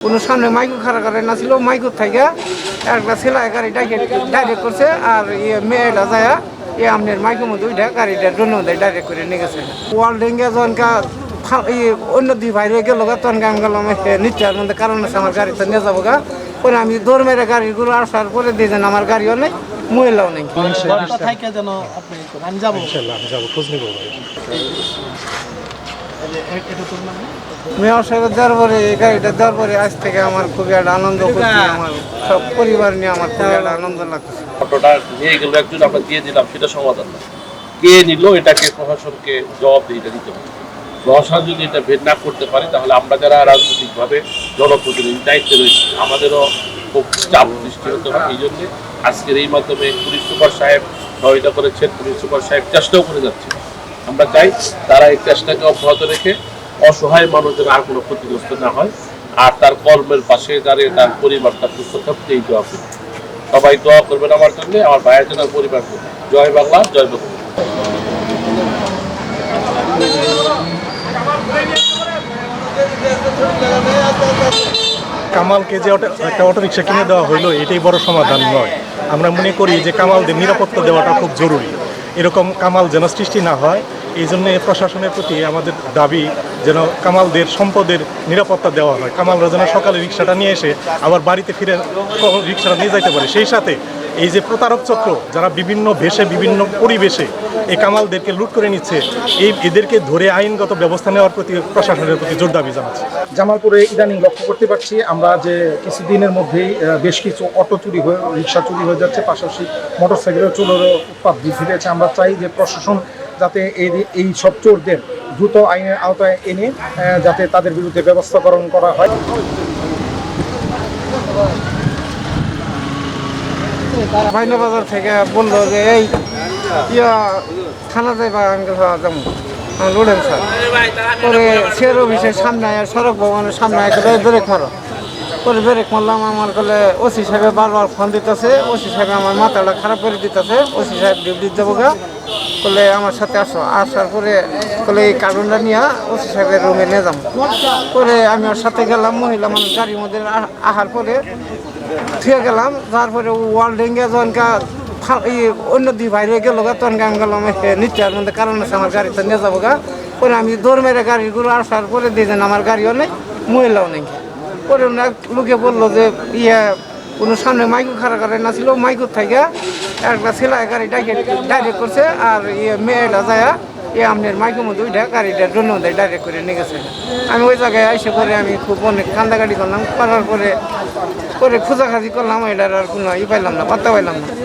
কোনো সামনে মাইকো খাড়া করে না ছিল মাইকো থেকে একটা ছেলে গাড়ি ডাইরেক্ট করছে আর ইয়ে মেয়েটা যায় এ আপনার মাইকের মধ্যে উঠে গাড়িটা ডোনো দেয় ডাইরেক্ট করে নিয়ে গেছে। ওয়াল ডেঙ্গে যখনকা অন্য দুই বাইরে গেল গা তখন আমি গেলাম নিশ্চয়ের মধ্যে কারণ আছে আমার গাড়িতে নিয়ে যাব গা। পরে আমি দৌড় মেরে গাড়িগুলো আসার পরে দিয়ে দিয়েছেন আমার গাড়িও নেই মহিলাও নেই। যেন। আমি যাব। আমি যাব খোঁজ নিবো মেয়র সাহেবের দেওয়ার পরে এই গাড়িটা দেওয়ার পরে আজ থেকে আমার খুবই একটা আনন্দ করছি আমার সব পরিবার নিয়ে আমার খুবই একটা আনন্দ লাগছে ফটোটা নিয়ে গেল একজন আমরা দিয়ে দিলাম সেটা সমাধান না। কে নিল এটাকে প্রশাসনকে জবাবদিহিটা দিতে হবে। প্রশাসন যদি এটা ভেদ না করতে পারে তাহলে আমরা যারা রাজনৈতিকভাবে জনপ্রতিনিধি দায়িত্বে রয়েছি আমাদেরও খুব চাপ সৃষ্টি হতে হয় এই জন্যে আজকের এই মাধ্যমে পুলিশ সুপার সাহেব সহায়তা করেছেন পুলিশ সুপার সাহেব চেষ্টাও করে যাচ্ছে আমরা চাই তারা এই চেষ্টাকে অব্যাহত রেখে অসহায় মানুষ যেন আর কোনো ক্ষতিগ্রস্ত না হয়। আর তার কর্মের পাশে দাঁড়িয়ে তার পরিবার, তার সুস্থ থাকতে এই দোয়া করি সবাই দোয়া করবেন আমার জন্য, আমার ভাইয়ের জন্য পরিবার জয় বাংলা জয় বাংলা। কামালকে যে একটা অটো রিক্সা কিনে দেওয়া হলো এটাই বড় সমাধান নয়। আমরা মনে করি যে কামালদের নিরাপত্তা দেওয়াটা খুব জরুরি। এরকম কামাল যেন সৃষ্টি না হয়, এই জন্য প্রশাসনের প্রতি আমাদের দাবি যেন কামালদের সম্পদের নিরাপত্তা দেওয়া হয়। কামালরা যেন সকালে রিক্সাটা নিয়ে এসে আবার বাড়িতে ফিরে রিক্সাটা নিয়ে যাইতে পারে। সেই সাথে এই যে প্রতারক চক্র, যারা বিভিন্ন ভেষে, বিভিন্ন পরিবেশে এই কামালদেরকে লুট করে নিচ্ছে, এই এদেরকে ধরে আইনগত ব্যবস্থা নেওয়ার প্রতি প্রশাসনের প্রতি জোর দাবি জানাচ্ছি। জামালপুরে ইদানিং লক্ষ্য করতে পারছি, আমরা যে কিছুদিনের মধ্যেই বেশ কিছু অটো চুরি হয়ে, রিক্সা চুরি হয়ে যাচ্ছে, পাশাপাশি মোটরসাইকেলের চোরেরও উৎপাদ বৃদ্ধি পেয়েছে। আমরা চাই যে প্রশাসন যাতে এই এই সব চোরদের দ্রুত আইনের আওতায় এনে যাতে তাদের বিরুদ্ধে ব্যবস্থাকরণ করা হয়। বাইনা থেকে বলল যে, এই, ইয়া, থানা যাইবা আঙ্কেল যাব লোডেন স্যার। পরে সের অফিসের সামনে সড়ক ভবনের সামনে একটা পরে ব্রেক মারলাম, আমার কলে ওসি সাহেব বারবার ফোন দিতেছে, ওসি সাহেব আমার মাথাটা খারাপ করে দিতেছে, ওসি সাহেব ডিউটি যাব গা বলে আমার সাথে আসো, আসার পরে বলে এই কার্টুনটা নিয়ে ওসি সাহেবের রুমে নিয়ে যাব পরে আমি ওর সাথে গেলাম, মহিলা মানুষ গাড়ির মধ্যে আ- আসার পরে থুয়ে গেলাম তারপরে ওয়াল ডেঙ্গে ই, অন্য দুই বাইরে গেল গা তখন আমি গেলাম নিশ্চয়ের মধ্যে কারণ আছে, আমার গাড়িতে নিয়ে যাব গা। পরে আমি দৌড় মেরে গাড়িগুলো আসার পরে দিয়েছেন আমার গাড়িও নেই, মহিলাও নেই। পরে ওনা লোকে বলল যে, ইয়া, কোনো সামনে মাইকু খাড়া করে না ছিল মাইকো থেকে একটা ছেলে গাড়ি ডাইরেক্ট করছে, আর ইয়ে মেয়েটা যায় এ আপনার মাইকের মধ্যে ওইটা গাড়িটা ডোনো দেয় ডাইরেক্ট করে নিয়ে গেছে। আমি ওই জায়গায় এসে করে আমি খুব অনেক কান্দাকাটি করলাম, করার পরে করে খোঁজাখাজি করলাম, এটার আর কোনো ই পাইলাম না, পাত্তা পাইলাম না।